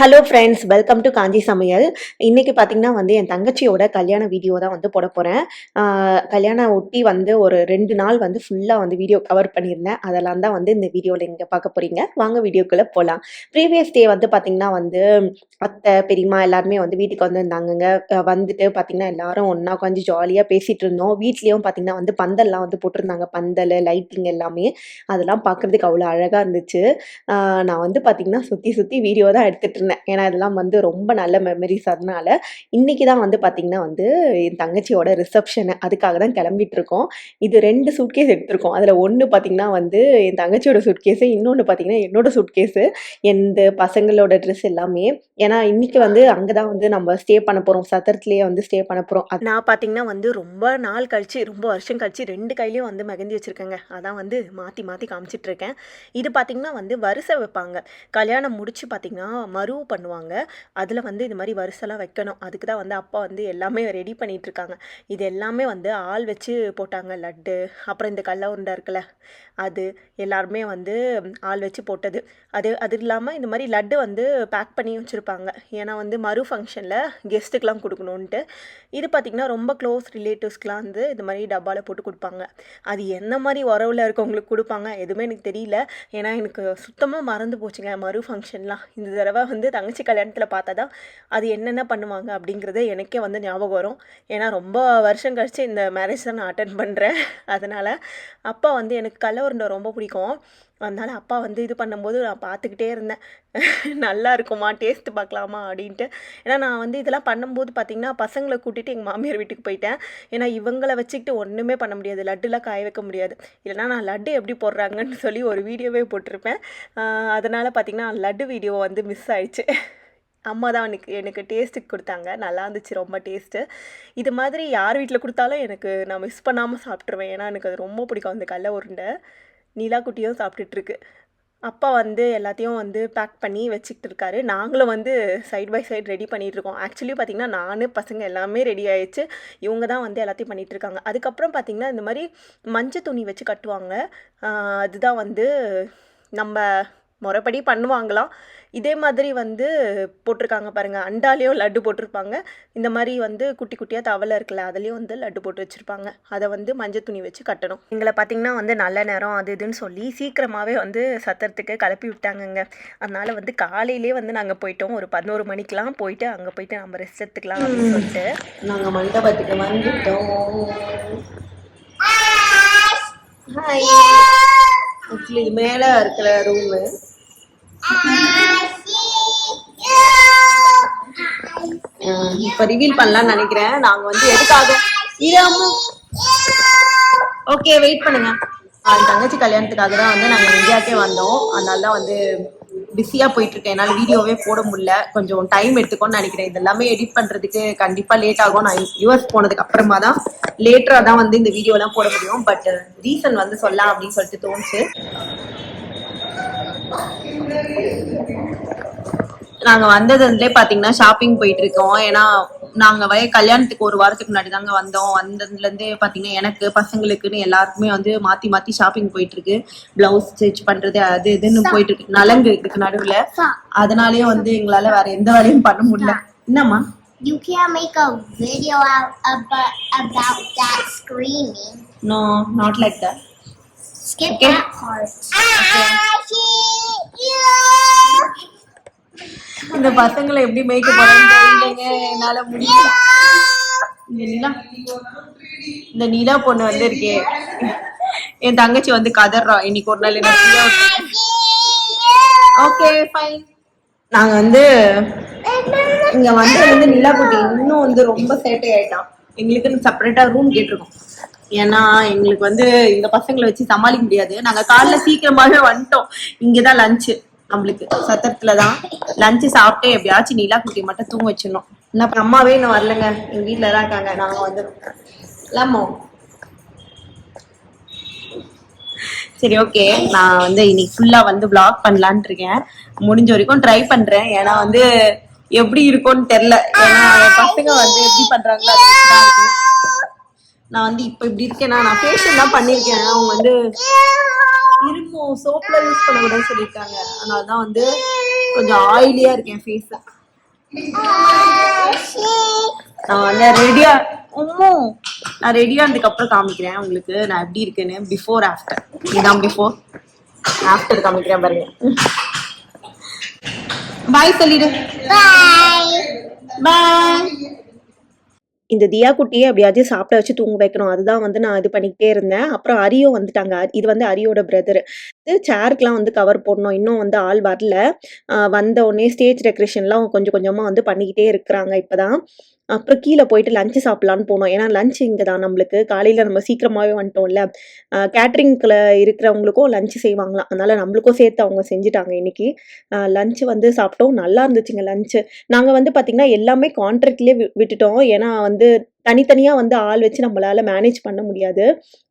Hello friends welcome to Kanchi சமையல் இன்றைக்கி பார்த்தீங்கன்னா வந்து என் தங்கச்சியோட கல்யாண வீடியோ தான் வந்து போட போகிறேன் கல்யாணம் ஒட்டி வந்து ஒரு ரெண்டு நாள் வந்து ஃபுல்லாக வந்து வீடியோ கவர் பண்ணியிருந்தேன். அதெல்லாம் தான் வந்து இந்த வீடியோவில் இங்கே பார்க்க போகிறீங்க வாங்க வீடியோக்குள்ளே போகலாம் ப்ரீவியஸ் டே வந்து பார்த்திங்கன்னா வந்து அத்தை பெரியம்மா எல்லாருமே வந்து வீட்டுக்கு வந்திருந்தாங்கங்க. வந்துட்டு பார்த்திங்கன்னா எல்லாரும் ஒன்றா உட்காந்து ஜாலியாக பேசிகிட்டு இருந்தோம். வீட்லேயும் பார்த்தீங்கன்னா வந்து பந்தல்லாம் வந்து போட்டிருந்தாங்க. பந்தல் லைட்டிங் எல்லாமே. அதெல்லாம் பார்க்குறதுக்கு அவ்வளோ அழகாக இருந்துச்சு. நான் வந்து பார்த்திங்கன்னா சுற்றி சுற்றி வீடியோ தான் எடுத்துகிட்டு இருந்தேன் ஏன்னா இதெல்லாம் வந்து ரொம்ப நல்ல மெமரிஸ் அதனால இன்னைக்கு தான் வந்து பார்த்தீங்கன்னா வந்து என் தங்கச்சியோட ரிசப்ஷனு அதுக்காக தான் கிளம்பிட்டு இருக்கோம். இது ரெண்டு சூட்கேஸ் எடுத்திருக்கோம். அதில் ஒன்று பார்த்தீங்கன்னா வந்து என் தங்கச்சியோட சூட்கேஸு இன்னொன்று பார்த்தீங்கன்னா என்னோட சூட்கேஸு எந்த பசங்களோட ட்ரெஸ் எல்லாமே. ஏன்னா இன்னைக்கு வந்து அங்கே தான் வந்து நம்ம ஸ்டே பண்ண போகிறோம் சத்திரத்துலேயே வந்து ஸ்டே பண்ண போகிறோம் நான் பார்த்தீங்கன்னா வந்து ரொம்ப நாள் கழிச்சு ரொம்ப வருஷம் கழிச்சு ரெண்டு கையிலையும் வந்து மெகந்தி வச்சுருக்கேங்க. அதான் வந்து மாற்றி மாற்றி காமிச்சிட்ருக்கேன் இது பார்த்தீங்கன்னா வந்து வரிசை வைப்பாங்க. கல்யாணம் முடிச்சு பார்த்தீங்கன்னா ப்ரூவ் பண்ணுவாங்க. அதில் வந்து இது மாதிரி வரிசெல்லாம் வைக்கணும். அதுக்கு தான் வந்து அப்பா வந்து எல்லாமே ரெடி பண்ணிட்டு இருக்காங்க இது எல்லாமே வந்து ஆள் வச்சு போட்டாங்க. லட்டு அப்புறம் இந்த கடல உருண்டை இருக்குல்ல அது எல்லாருமே வந்து ஆள் வச்சு போட்டது. அது அது இல்லாமல் இந்த மாதிரி லட்டு வந்து பேக் பண்ணி வச்சுருப்பாங்க. ஏன்னா வந்து மறு ஃபங்க்ஷனில் கெஸ்ட்டுக்கெலாம் கொடுக்கணுன்ட்டு இது பார்த்திங்கன்னா ரொம்ப க்ளோஸ் ரிலேட்டிவ்ஸ்க்கெலாம் வந்து இந்த மாதிரி டப்பாவில் போட்டு கொடுப்பாங்க. அது என்ன மாதிரி உறவில் இருக்கவங்களுக்கு கொடுப்பாங்க எதுவுமே எனக்கு தெரியல. ஏன்னா எனக்கு சுத்தமாக மறந்து போச்சுங்க மறு ஃபங்க்ஷன்லாம் இந்த தடவை வந்து வந்து தங்கச்சி கல்யாணத்தில் பார்த்தா தான் அது என்னென்ன பண்ணுவாங்க அப்படிங்கிறத எனக்கே வந்து ஞாபகம் வரும். ஏன்னா ரொம்ப வருஷம் கழித்து இந்த மேரேஜ் தான் நான் அட்டன் பண்ணுறேன் அதனால் அப்பா வந்து எனக்கு கல்ல உருண்டை ரொம்ப பிடிக்கும். அதனால் அப்பா வந்து இது பண்ணும்போது நான் பார்த்துக்கிட்டே இருந்தேன். நல்லா இருக்குமா டேஸ்ட்டு பார்க்கலாமா அப்படின்ட்டு. ஏன்னா நான் வந்து இதெல்லாம் பண்ணும்போது பார்த்திங்கன்னா பசங்களை கூட்டிகிட்டு எங்கள் மாமியார் வீட்டுக்கு போயிட்டேன். ஏன்னா இவங்களை வச்சுக்கிட்டு ஒன்றுமே பண்ண முடியாது. லட்டுலாம் காய வைக்க முடியாது. இல்லைனா நான் லட்டு எப்படி போடுறாங்கன்னு சொல்லி ஒரு வீடியோவே போட்டிருப்பேன். அதனால் பார்த்திங்கன்னா லட்டு வீடியோ வந்து மிஸ் ஆயிடுச்சு. அம்மா தான் எனக்கு எனக்கு டேஸ்ட்டுக்கு கொடுத்தாங்க. நல்லா இருந்துச்சு ரொம்ப டேஸ்ட்டு இது மாதிரி யார் வீட்டில் கொடுத்தாலும் எனக்கு நான் மிஸ் பண்ணாமல் சாப்பிட்ருவேன் ஏன்னா எனக்கு அது ரொம்ப பிடிக்கும். அந்த கடல உருண்டை. நீலா குட்டியும் சாப்பிட்டுட்ருக்கு. அப்பா வந்து எல்லாத்தையும் வந்து பேக் பண்ணி வச்சுக்கிட்டு இருக்காரு நாங்களும் வந்து சைட் பை சைடு ரெடி பண்ணிட்டு இருக்கோம் ஆக்சுவலி பார்த்திங்கன்னா நான் பசங்க எல்லாமே ரெடி ஆயிடுச்சு. இவங்க தான் வந்து எல்லாத்தையும் பண்ணிகிட்ருக்காங்க அதுக்கப்புறம் பார்த்திங்கன்னா இந்த மாதிரி மஞ்சள் துணி வச்சு கட்டுவாங்க. அதுதான் வந்து நம்ம முறைப்படி பண்ணுவாங்களாம். இதே மாதிரி வந்து போட்டிருக்காங்க பாருங்கள் அண்டாலேயும் லட்டு போட்டிருப்பாங்க. இந்த மாதிரி வந்து குட்டி குட்டியாக தவளை இருக்குல்ல அதுலேயும் வந்து லட்டு போட்டு வச்சுருப்பாங்க. அதை வந்து மஞ்சள் துணி வச்சு கட்டணும். எங்களை பார்த்திங்கன்னா வந்து நல்ல நேரம் அது இதுன்னு சொல்லி சீக்கிரமாகவே வந்து சத்திரத்துக்கு கிளப்பி விட்டாங்கங்க. அதனால் வந்து காலையிலே வந்து நாங்கள் போயிட்டோம். ஒரு பதினோரு மணிக்கெலாம் போயிட்டு அங்கே போயிட்டு நம்ம ரெஸ்ட் எடுத்துக்கலாம் அப்படின்னு சொல்லிட்டு. நாங்கள் மண்டபத்துக்கு வந்துட்டோம். ஹாய் மேலே இருக்கிற ரூமு இப்போ ரிவீல் பண்ணலாம்னு நினைக்கிறேன். நாங்க வந்து எதுக்காக? ஓகே வெயிட் பண்ணுங்க. என் தங்கச்சி கல்யாணத்துக்காக தான் வந்து நாங்க இந்தியாக்கே வந்தோம். அதனால தான் வந்து பிஸியா போயிட்டு இருக்கேன். என்னால வீடியோவே போட முடியல. கொஞ்சம் டைம் எடுத்துக்கோன்னு நினைக்கிறேன். இது எல்லாமே எடிட் பண்றதுக்கு கண்டிப்பா லேட் ஆகும். நான் யூஎஸ் போனதுக்கு அப்புறமா தான் லேட்டரா தான் வந்து இந்த வீடியோ எல்லாம் போட முடியும். பட் ரீசன் வந்து சொல்லலாம் அப்படின்னு சொல்லிட்டு தோணுச்சு. நாங்க வந்ததுலேயே பாத்தீங்கன்னா ஷாப்பிங் போயிட்டு இருக்கோம். ஏன்னா நாங்க வய கல்யாணத்துக்கு ஒரு வாரத்துக்கு முன்னாடி தாங்க வந்தோம். வந்ததுல இருந்தே பாத்தீங்கன்னா எனக்கு பசங்களுக்குன்னு எல்லாருக்குமே வந்து மாத்தி மாத்தி ஷாப்பிங் போயிட்டு இருக்கு. பிளவுஸ் ஸ்டிச் பண்றது அது இதுன்னு போயிட்டு இருக்கு. நலங்கு இதுக்கு நடுவுல. அதனாலயே வந்து எங்களால வேற எந்த வேலையும் பண்ண முடியல. என்னம்மா? You can't make a video out about, about that screaming. No not like that Skip Okay. that part. You. இந்த பசங்களை எப்படி மேய்க்க தெரியலங்க என்னால முடியல. இந்த நிலா இந்த நிலா பொண்ணு வந்து இருக்கே. என் தங்கச்சி வந்து கதறா. இன்னைக்கு ஒரு நாள் என்ன ஓகே ஃபைன் நாங்க வந்து இங்க வந்து வந்து நிலா குட்டி இன்னும் வந்து ரொம்ப சேட்டை ஆயிட்டான். எங்களுக்குன்னு செப்பரேட்டா ரூம் கேட்டிருக்கோம். ஏன்னா எங்களுக்கு வந்து இந்த பசங்களை வச்சு சமாளிக்க முடியாது. நாங்க காலைல சீக்கிரமாவே வந்துட்டோம். இங்கதான் லஞ்சு நம்மளுக்கு. சத்திரத்துல தான் லஞ்சு சாப்பிட்டு எப்படியாச்சும் நீலா குட்டி மட்டும் தூங்க வச்சிடணும். என்ன அம்மாவே இன்னும் வரலங்க. எங்க வீட்டுல தான் இருக்காங்க. நாங்க வந்துடும் சரி ஓகே நான் வந்து இன்னைக்கு ஃபுல்லா வந்து பிளாக் பண்ணலான்னு இருக்கேன். முடிஞ்ச வரைக்கும் ட்ரை பண்றேன். ஏன்னா வந்து எப்படி இருக்கும்னு தெரியல. ஏன்னா பசங்க வந்து எப்படி பண்றாங்களோ அது நான் வந்து இப்ப இப்படி இருக்கேன்னா நான் ஃபேஷியல் தான் பண்ணிருக்கேன் அவங்க வந்து இருக்கும் சோப்ல யூஸ் பண்ண கூடாதுன்னு சொல்லியிருக்காங்க. அதனால தான் வந்து கொஞ்சம் ஆயிலியா இருக்கேன் ஃபேஸ். நான் வந்து ரெடியா உம்மோ நான் ரெடியா இருந்ததுக்கு அப்புறம் காமிக்கிறேன். உங்களுக்கு நான் எப்படி இருக்கேன்னு பிஃபோர் ஆஃப்டர் இதான் பிஃபோர் ஆஃப்டர் காமிக்கிறேன் பாருங்க. பாய் சொல்லிடு. Bye. பாய் இந்த தியா குட்டியை எப்படியாச்சும் சாப்பிட வச்சு தூங்க வைக்கணும். அதுதான் வந்து நான் இது பண்ணிக்கிட்டே இருந்தேன். அப்புறம் அரியும் வந்துட்டாங்க. இது வந்து அரியோட பிரதர் இது சேருக்குலாம் வந்து கவர் போடணும். இன்னும் வந்து ஆள் வரல. வந்த உடனே ஸ்டேஜ் டெக்கரேஷன்லாம் கொஞ்சம் கொஞ்சமாக வந்து பண்ணிக்கிட்டே இருக்கிறாங்க இப்போதான். அப்புறம் கீழே போயிட்டு லஞ்சு சாப்பிட்லான்னு போனோம். ஏன்னா லஞ்ச் இங்கே தான் நம்மளுக்கு. காலையில் நம்ம சீக்கிரமாகவே வந்துட்டோம்ல. கேட்ரிங்கில் இருக்கிறவங்களுக்கும் லஞ்சு செய்வாங்களாம். அதனால் நம்மளுக்கும் சேர்த்து அவங்க செஞ்சுட்டாங்க இன்னைக்கு. லஞ்சு வந்து சாப்பிட்டோம். நல்லா இருந்துச்சுங்க லஞ்சு நாங்கள் வந்து பார்த்திங்கன்னா எல்லாமே கான்ட்ராக்ட்லேயே விட்டுட்டோம். ஏன்னா வந்து தனித்தனியாக வந்து ஆள் வச்சு நம்மளால் மேனேஜ் பண்ண முடியாது.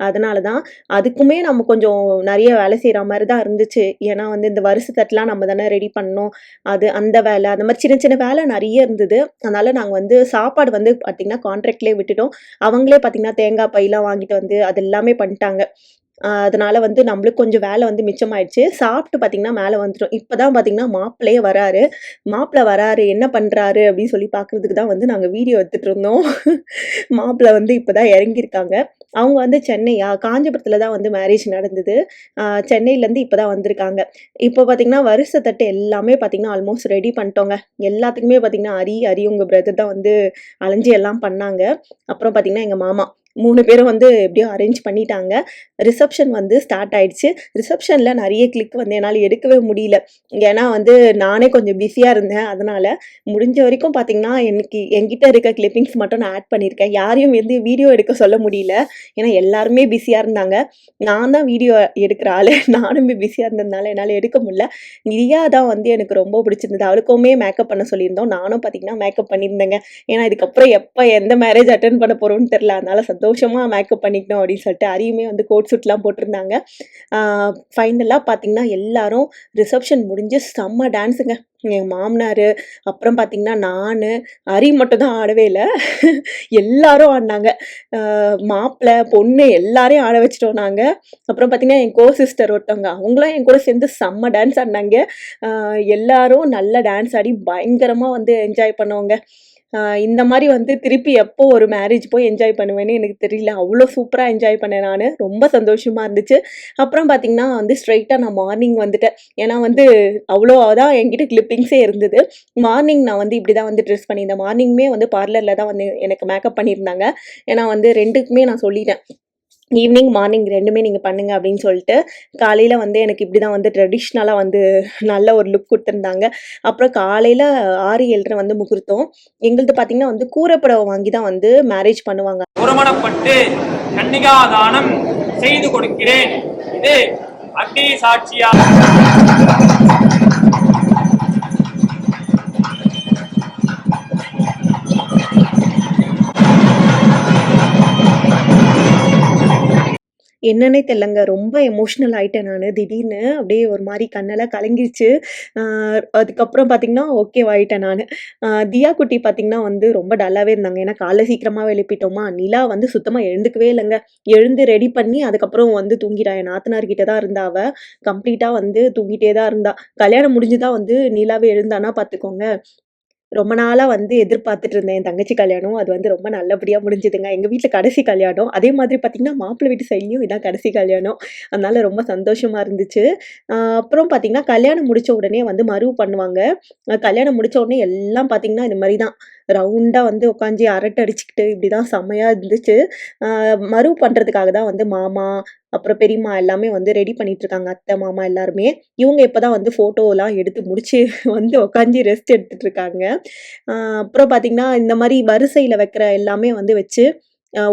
அதனால தான் அதுக்குமே நம்ம கொஞ்சம் நிறைய வேலை செய்கிற மாதிரி தான் இருந்துச்சு. ஏன்னா வந்து இந்த வருஷத்தட்டெலாம் நம்ம தானே ரெடி பண்ணோம் அது அந்த வேலை அந்த மாதிரி சின்ன சின்ன வேலை நிறைய இருந்தது. அதனால் நாங்கள் வந்து சாப்பாடு வந்து பார்த்திங்கன்னா கான்ட்ராக்ட்லேயே விட்டுட்டோம். அவங்களே பார்த்திங்கன்னா தேங்காய் பையெலாம் வாங்கிட்டு வந்து அது எல்லாமே பண்ணிட்டாங்க. அதனால் வந்து நம்மளுக்கு கொஞ்சம் வேலை வந்து மிச்சமாயிடுச்சு. சாப்பிட்டு பார்த்தீங்கன்னா மேலே வந்துடும் இப்போ தான் பார்த்தீங்கன்னா மாப்பிள்ளையே வராரு. மாப்பிள்ளை வராரு என்ன பண்ணுறாரு அப்படின்னு சொல்லி பார்க்குறதுக்கு தான் வந்து நாங்கள் வீடியோ எடுத்துகிட்டு இருந்தோம். மாப்பிள்ளை வந்து இப்போ தான் இறங்கியிருக்காங்க. அவங்க வந்து சென்னையா காஞ்சிபுரத்தில் தான் வந்து மேரேஜ் நடந்தது. சென்னையிலேருந்து இப்போ தான் வந்திருக்காங்க. இப்போ பார்த்தீங்கன்னா வருஷத்தட்டு எல்லாமே பார்த்தீங்கன்னா ஆல்மோஸ்ட் ரெடி பண்ணிட்டோங்க. எல்லாத்துக்குமே பார்த்தீங்கன்னா அரி அரி உங்கள் பிரதர் தான் வந்து அலைஞ்சி எல்லாம் பண்ணாங்க. அப்புறம் பார்த்தீங்கன்னா எங்கள் மாமா. மூணு பேரும் வந்து எப்படியோ அரேஞ்ச் பண்ணிட்டாங்க. ரிசப்ஷன் வந்து ஸ்டார்ட் ஆயிடுச்சு. ரிசப்ஷனில் நிறைய கிளிக் வந்து என்னால் எடுக்கவே முடியல. ஏன்னா வந்து நானே கொஞ்சம் பிஸியாக இருந்தேன். அதனால் முடிஞ்ச வரைக்கும் பார்த்தீங்கன்னா எனக்கு என்கிட்ட இருக்க கிளிப்பிங்ஸ் மட்டும் நான் ஆட் பண்ணியிருக்கேன். யாரையும் வந்து வீடியோ எடுக்க சொல்ல முடியல. ஏன்னா எல்லாருமே பிஸியாக இருந்தாங்க. நான் தான் வீடியோ எடுக்கிற ஆள். நானும் பிஸியாக இருந்ததுனால என்னால் எடுக்க முடியல. நிரியா தான் வந்து எனக்கு ரொம்ப பிடிச்சிருந்தது. அவளுக்குமே மேக்கப் பண்ண சொல்லியிருந்தோம். நானும் பார்த்தீங்கன்னா மேக்கப் பண்ணியிருந்தேங்க. ஏன்னா இதுக்கப்புறம் எப்போ எந்த மேரேஜ் அட்டன் பண்ண போகிறோன்னு தெரில அதனால சந்தோஷமாக மேக்கப் பண்ணிக்கணும் அப்படின்னு சொல்லிட்டு அரியுமே வந்து கோட் சூட்லாம் போட்டிருந்தாங்க. ஃபைனலாக பார்த்தீங்கன்னா எல்லாரும் ரிசப்ஷன் முடிஞ்சு செம்ம டான்ஸுங்க எங்கள் மாமனார் அப்புறம் பார்த்தீங்கன்னா நான் அரி மட்டும் தான் ஆடவே இல்லை. எல்லாரும் ஆடினாங்க. மாப்பிள்ளை பொண்ணு எல்லாரையும் ஆட வச்சிட்டோம் நாங்கள் அப்புறம் பார்த்தீங்கன்னா என் கோ சிஸ்டர் ஒருத்தவங்க அவங்களாம் என் கூட சேர்ந்து செம்ம டான்ஸ் ஆடினாங்க. எல்லாரும் நல்லா டான்ஸ் ஆடி பயங்கரமாக வந்து என்ஜாய் பண்ணுவாங்க. இந்த மாதிரி வந்து திருப்பி எப்போ ஒரு மேரேஜ் போய் என்ஜாய் பண்ணுவேன்னு எனக்கு தெரியல. அவ்வளோ சூப்பராக என்ஜாய் பண்ணேன் நான். ரொம்ப சந்தோஷமாக இருந்துச்சு. அப்புறம் பார்த்திங்கன்னா வந்து ஸ்ட்ரைட்டாக நான் மார்னிங் வந்துட்டேன். ஏன்னா வந்து அவ்வளோ தான் என்கிட்ட கிளிப்பிங்ஸே இருந்தது. மார்னிங் நான் வந்து இப்படி தான் வந்து ட்ரெஸ் பண்ணியிருந்தேன். மார்னிங்குமே வந்து பார்லரில் தான் வந்து எனக்கு மேக்கப் பண்ணியிருந்தாங்க. ஏன்னா வந்து ரெண்டுக்குமே நான் சொல்லிட்டேன். ஈவினிங் மார்னிங் ரெண்டுமே நீங்கள் பண்ணுங்க அப்படின்னு சொல்லிட்டு காலையில் வந்து எனக்கு இப்படி தான் வந்து ட்ரெடிஷ்னலாக வந்து நல்ல ஒரு லுக் கொடுத்துருந்தாங்க. அப்புறம் காலையில் ஆறு ஏழரை வந்து முகூர்த்தம். எங்கள்கிட்ட பார்த்தீங்கன்னா வந்து கூரைப்படவை வாங்கி தான் வந்து மேரேஜ் பண்ணுவாங்க. ஒருமனப்பட்டு கன்னிகா தானம் செய்து கொடுக்கிறேன். இது அக்னி சாட்சியா? என்னன்னே தெரியலங்க. ரொம்ப எமோஷ்னல் ஆகிட்டேன் நான். திடீர்னு அப்படியே ஒரு மாதிரி கண்ணெல்லாம் கலங்கிருச்சு. அதுக்கப்புறம் பார்த்தீங்கன்னா ஓகே நான். தியா குட்டி பார்த்தீங்கன்னா வந்து ரொம்ப டல்லாகவே இருந்தாங்க. ஏன்னா காலைல சீக்கிரமாக எழுப்பிட்டோமா. நிலா வந்து சுத்தமாக எழுந்துக்கவே இல்லைங்க. எழுந்து ரெடி பண்ணி அதுக்கப்புறம் வந்து தூங்கிட்டா. என் நாத்தனார்கிட்ட தான் இருந்தா அவ. கம்ப்ளீட்டாக வந்து தூங்கிட்டே தான் இருந்தா. கல்யாணம் முடிஞ்சு தான் வந்து நிலாவே எழுந்தானா பார்த்துக்கோங்க ரொம்ப நாளாக வந்து எதிர்பார்த்துட்டு இருந்தேன். என் தங்கச்சி கல்யாணம் அது வந்து ரொம்ப நல்லபடியாக முடிஞ்சுதுங்க. எங்கள் வீட்டில் கடைசி கல்யாணம். அதே மாதிரி பார்த்தீங்கன்னா மாப்பிள்ளை வீட்டு சைட்லையும் இதான் கடைசி கல்யாணம். அதனால ரொம்ப சந்தோஷமாக இருந்துச்சு. அப்புறம் பார்த்தீங்கன்னா கல்யாணம் முடித்த உடனே வந்து மறு பண்ணுவாங்க. கல்யாணம் முடிச்ச உடனே எல்லாம் பார்த்தீங்கன்னா இந்த மாதிரி தான் ரவுண்டாக வந்து உட்காந்து அரட்டை அடிச்சுக்கிட்டு இப்படி தான் செம்மையாக இருந்துச்சு மறு பண்ணுறதுக்காக தான் வந்து மாமா அப்புறம் பெரியம்மா எல்லாமே வந்து ரெடி பண்ணிட்டு இருக்காங்க அத்தை மாமா எல்லாருமே. இவங்க இப்போதான் வந்து ஃபோட்டோலாம் எடுத்து முடிச்சு வந்து உட்காந்து ரெஸ்ட் எடுத்துட்டு இருக்காங்க அப்புறம் பார்த்தீங்கன்னா இந்த மாதிரி வரிசையில் வைக்கிற எல்லாமே வந்து வச்சு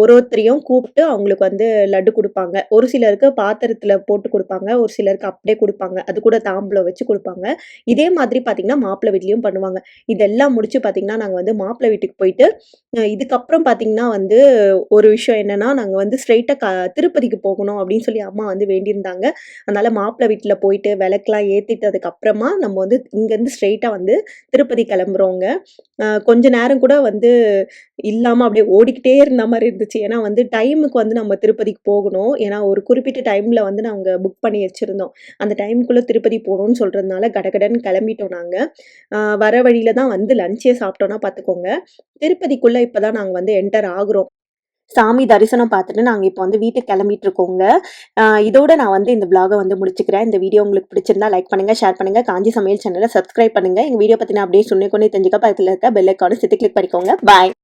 ஒரு ஒருத்தரையும் கூப்பிட்டு அவங்களுக்கு வந்து லட்டு கொடுப்பாங்க. ஒரு சிலருக்கு பாத்திரத்தில் போட்டு கொடுப்பாங்க ஒரு சிலருக்கு அப்படியே கொடுப்பாங்க. அது கூட தாம்பூலம் வச்சு கொடுப்பாங்க. இதே மாதிரி பார்த்தீங்கன்னா மாப்பிள்ளை வீட்லேயும் பண்ணுவாங்க. இதெல்லாம் முடிச்சு பார்த்தீங்கன்னா நாங்கள் வந்து மாப்பிள்ளை வீட்டுக்கு போயிட்டு இதுக்கப்புறம் பார்த்தீங்கன்னா வந்து ஒரு விஷயம் என்னன்னா நாங்கள் வந்து ஸ்ட்ரைட்டாக க திருப்பதிக்கு போகணும் அப்படின்னு சொல்லி அம்மா வந்து வேண்டியிருந்தாங்க. அதனால் மாப்பிள்ளை வீட்டில் போயிட்டு விளக்கெலாம் ஏற்றிட்டதுக்கப்புறமா நம்ம வந்து இங்கேருந்து ஸ்ட்ரைட்டாக வந்து திருப்பதி கிளம்புறோங்க. கொஞ்சம் கொஞ்ச நேரம் கூட வந்து இல்லாமல் அப்படியே ஓடிக்கிட்டே இருந்த மாதிரி மாதிரி இருந்துச்சு. ஏன்னா வந்து டைமுக்கு வந்து நம்ம திருப்பதிக்கு போகணும். ஏன்னா ஒரு குறிப்பிட்ட டைமில் வந்து நாங்கள் புக் பண்ணி வச்சுருந்தோம். அந்த டைமுக்குள்ளே திருப்பதி போகணும்னு சொல்கிறதுனால கடகடன் கிளம்பிட்டோம் நாங்கள் வர வழியில் தான் வந்து லஞ்சே சாப்பிட்டோன்னா பார்த்துக்கோங்க. திருப்பதிக்குள்ளே இப்போ தான் நாங்கள் வந்து என்டர் ஆகுறோம். சாமி தரிசனம் பார்த்துட்டு நாங்கள் இப்போ வந்து வீட்டுக்கு கிளம்பிட்டு இருக்கோங்க இதோட நான் வந்து இந்த பிளாகை வந்து முடிச்சுக்கிறேன். இந்த வீடியோ உங்களுக்கு பிடிச்சிருந்தா லைக் பண்ணுங்கள் ஷேர் பண்ணுங்க. காஞ்சி சமையல் சேனலை சப்ஸ்கிரைப் பண்ணுங்க. எங்கள் வீடியோ பற்றின அப்படியே சொன்னே கொண்டே தெரிஞ்சுக்க பக்கத்தில் இருக்க பெல் ஐக்கானு சேர்த்து கிளிக் பண்ணிக்கோங்க. பாய்